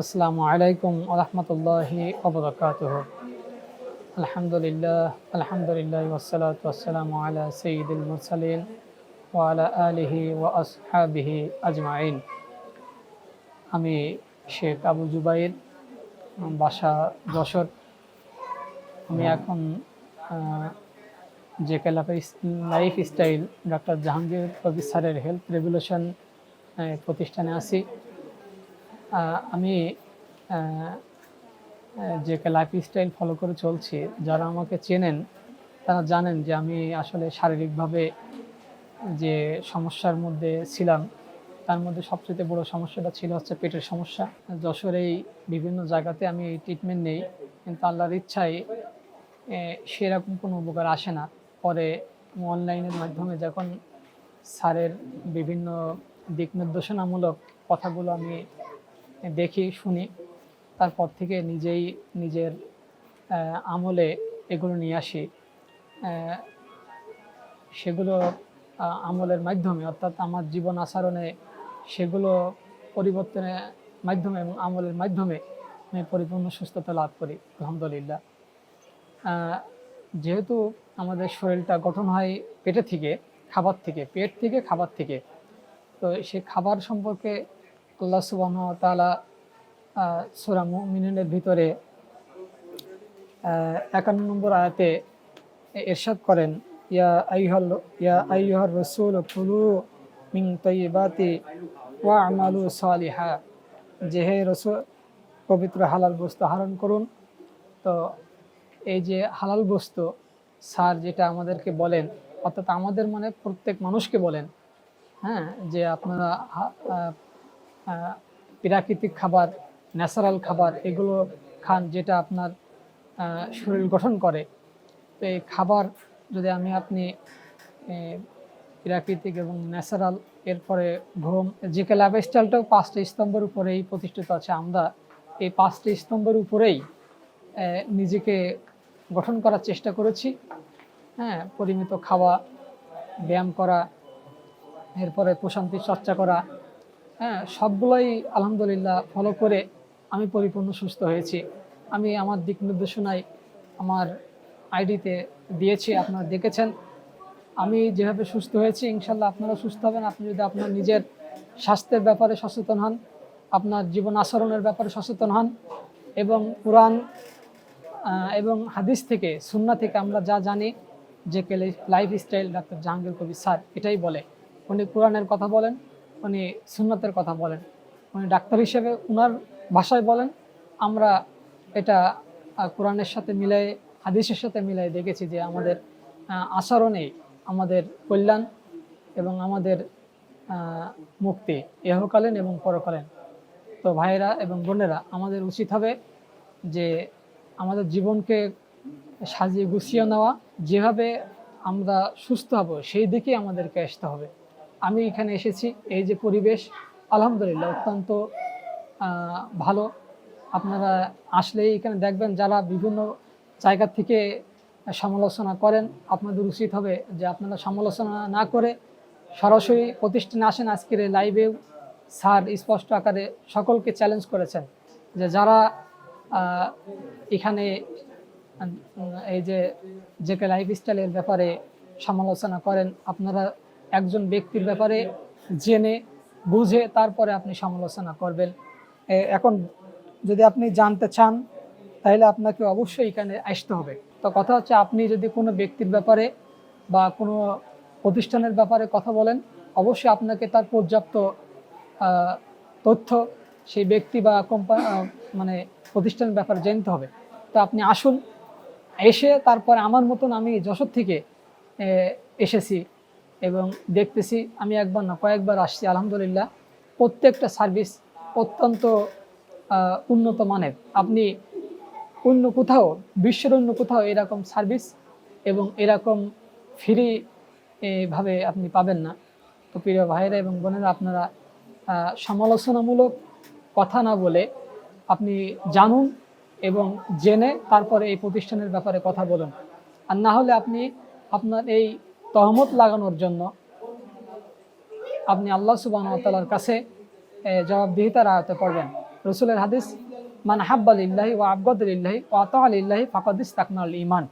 আসসালামু আলাইকুম রহমতুল্লাহি ওবরাকাতুহ আলহামদুলিল্লাহ আলহামদুলিল্লাহ ওসালাত ওয়াসালামু আলা সঈদুল মুরসালিন ওয়ালা আলিহি ওয়া আসহাবিহি আজমাইন। আমি শেখ আবু জুবাইর বাসা যশোর। আমি এখন যে life style doctor Jahangir Kabir স্যারের হেলথ রেগুলেশন প্রতিষ্ঠানে আছি। আমি যে লাইফ স্টাইল ফলো করে চলছি, যারা আমাকে চেনেন, তারা জানেন যে আমি আসলে শারীরিকভাবে যে সমস্যার মধ্যে ছিলাম, তার মধ্যে সবচেয়ে বড় সমস্যাটা ছিল হচ্ছে পেটের সমস্যা। যশোর এই বিভিন্ন জায়গাতে আমি ট্রিটমেন্ট নেই, কিন্তু আল্লাহর ইচ্ছায় সেরকম কোনো উপকার আসে না। পরে অনলাইনের মাধ্যমে যখন স্যারের বিভিন্ন দিক নির্দেশনামূলক কথাগুলো আমি দেখি শুনি তারপর থেকে নিজেই নিজের আমলে এগুলো নিয়ে আসি। সেগুলো আমলের মাধ্যমে অর্থাৎ আমার জীবন আচরণে সেগুলো পরিবর্তনের মাধ্যমে এবং আমলের মাধ্যমে আমি পরিপূর্ণ সুস্থতা লাভ করি, আলহামদুলিল্লাহ। যেহেতু আমাদের শরীরটা গঠন হয় পেটে থেকে, খাবার থেকে, পেট থেকে খাবার থেকে, তো সে খাবার সম্পর্কে আল্লাহ সুবাহ তালা সুরা মুমিনের ভিতরে একান্ন নম্বর আয়াতে এরশাদ করেন, ইয়া আইহল, ইয়া আইহর রসুল ফুলু মিং তৈবাতি ওয়া আমালু সালিহা, যে হে রসুল, পবিত্র হালাল বস্তু আহরণ করুন। তো এই যে হালাল বস্তু স্যার যেটা আমাদেরকে বলেন, অর্থাৎ আমাদের মানে প্রত্যেক মানুষকে বলেন হ্যাঁ যে আপনারা প্রাকৃতিক খাবার ন্যাচারাল খাবার, এগুলো খান যেটা আপনার শরীর গঠন করে। তো এই খাবার যদি আমি আপনি প্রাকৃতিক এবং ন্যাচারাল এরপরে ঘুম যে লাইফস্টাইলটাও পাঁচটা স্তম্ভের উপরেই প্রতিষ্ঠিত আছে। আমরা এই পাঁচটা স্তম্ভের উপরেই নিজেকে গঠন করার চেষ্টা করেছি। হ্যাঁ পরিমিত খাওয়া, ব্যায়াম করা, এরপরে প্রশান্তি চর্চা করা হ্যাঁ সবগুলোই আলহামদুলিল্লাহ ফলো করে আমি পরিপূর্ণ সুস্থ হয়েছি। আমি আমার দিক নির্দেশনায় আমার আইডিতে দিয়েছি, আপনারা দেখেছেন। আমি যেভাবে সুস্থ হয়েছি, ইনশাল্লাহ আপনারা সুস্থ হবেন। আপনি যদি আপনার নিজের স্বাস্থ্যের ব্যাপারে সচেতন হন, আপনার জীবন আচরণের ব্যাপারে সচেতন হন এবং কোরআন এবং হাদিস থেকে সুন্না থেকে আমরা যা জানি, যে life style doctor Jahangir Kabir sir এটাই বলে। উনি কোরআনের কথা বলেন উনি সুন্নতের কথা বলেন। উনি ডাক্তার হিসেবে ওনার ভাষায় বলেন আমরা এটা কোরআনের সাথে মিলাই হাদিসের সাথে মিলাই দেখেছি যে আমাদের আহ, আচরণেই আমাদের কল্যাণ এবং আমাদের মুক্তি ইহকালীন এবং পরকালীন। তো ভাইয়েরা এবং বোনেরা আমাদের উচিত হবে যে আমাদের জীবনকে সাজিয়ে গুছিয়ে নেওয়া। যেভাবে আমরা সুস্থ হব সেই দিকেই আমাদেরকে আসতে হবে। আমি এখানে এসেছি, এই যে পরিবেশ, আলহামদুলিল্লাহ, অত্যন্ত ভালো। আপনারা আসলেই এখানে দেখবেন যারা বিভিন্ন জায়গা থেকে সমালোচনা করেন, আপনাদের উচিত হবে যে আপনারা সমালোচনা না করে সরাসরি প্রতিষ্ঠানে আসেন। আজকের এই লাইভেও স্যার স্পষ্ট আকারে সকলকে চ্যালেঞ্জ করেছেন যে যারা এখানে, এই যে জেকে লাইফ স্টাইলের ব্যাপারে সমালোচনা করেন, আপনারা একজন ব্যক্তির ব্যাপারে জেনে, বুঝে তারপরে আপনি সমালোচনা করবেন। এখন যদি আপনি জানতে চান, তাহলে আপনাকে অবশ্যই এখানে আসতে হবে। তো কথা হচ্ছে, আপনি যদি কোনো ব্যক্তির ব্যাপারে বা কোনো প্রতিষ্ঠানের ব্যাপারে কথা বলেন, অবশ্যই আপনাকে তার পর্যাপ্ত তথ্য সেই ব্যক্তি বা কোম্পানি মানে প্রতিষ্ঠানের ব্যাপারে জানতে হবে। তো আপনি আসুন, এসে তারপরে আমার মতন আমি যশোর থেকে এসেছি। এবং দেখতেছি আমি একবার না কয়েকবার আসছি, আলহামদুলিল্লাহ। প্রত্যেকটা সার্ভিস অত্যন্ত উন্নত মানের। আপনি অন্য কোথাও, বিশ্বের অন্য কোথাও এরকম সার্ভিস এবং এরকম ফ্রি ভাবে আপনি পাবেন না। তো প্রিয় ভাইয়েরা এবং বোনেরা, আপনারা সমালোচনামূলক কথা না বলে আপনি জানুন এবং জেনে তারপরে এই প্রতিষ্ঠানের ব্যাপারে কথা বলুন। আর না হলে আপনি আপনার এই তহমত লাগানোর জন্য আপনি আল্লাহ সুবাহ তালার কাছে জবাবদিহিতার আয়তে পড়বেন। রসুলের হাদিস, মান হাব্বালিল্লাহি ও আবগদুলিল্লাহি ও আতা আলিল্লাহি ফাকাদিস তাকমাল ইমান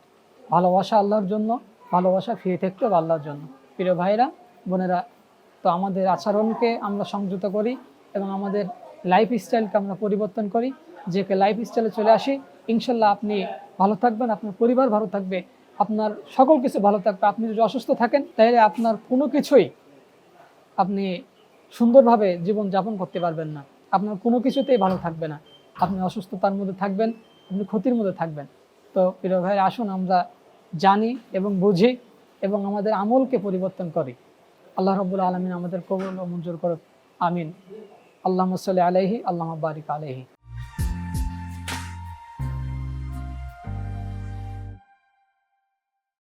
ভালোবাসা আল্লাহর জন্য, ভালোবাসা ফিরে থাকতে হবে আল্লাহর জন্য। প্রিয় ভাইরা, বোনেরা, তো আমাদের আচরণকে আমরা সংযত করি এবং আমাদের লাইফ স্টাইলকে আমরা পরিবর্তন করি। যে লাইফ স্টাইলে চলে আসি, ইনশাল্লাহ আপনি ভালো থাকবেন, আপনার পরিবার ভালো থাকবে। আপনার সকল কিছু ভালো থাকবে। আপনি যদি অসুস্থ থাকেন, তাহলে আপনার কোনো কিছুই আপনি সুন্দরভাবে জীবন যাপন করতে পারবেন না। আপনার কোনো কিছুতেই ভালো থাকবে না। আপনি অসুস্থতার মধ্যে থাকবেন, আপনি ক্ষতির মধ্যে থাকবেন। তো প্রিয় ভাই আসুন আমরা জানি এবং বুঝি এবং আমাদের আমলকে পরিবর্তন করি। আল্লাহ রব্বুল আলমিন আমাদের কবুল ও মঞ্জুর করুক। আমিন। আল্লাহ সাল্লি আলাইহি আল্লাহ বারিক আলাইহি।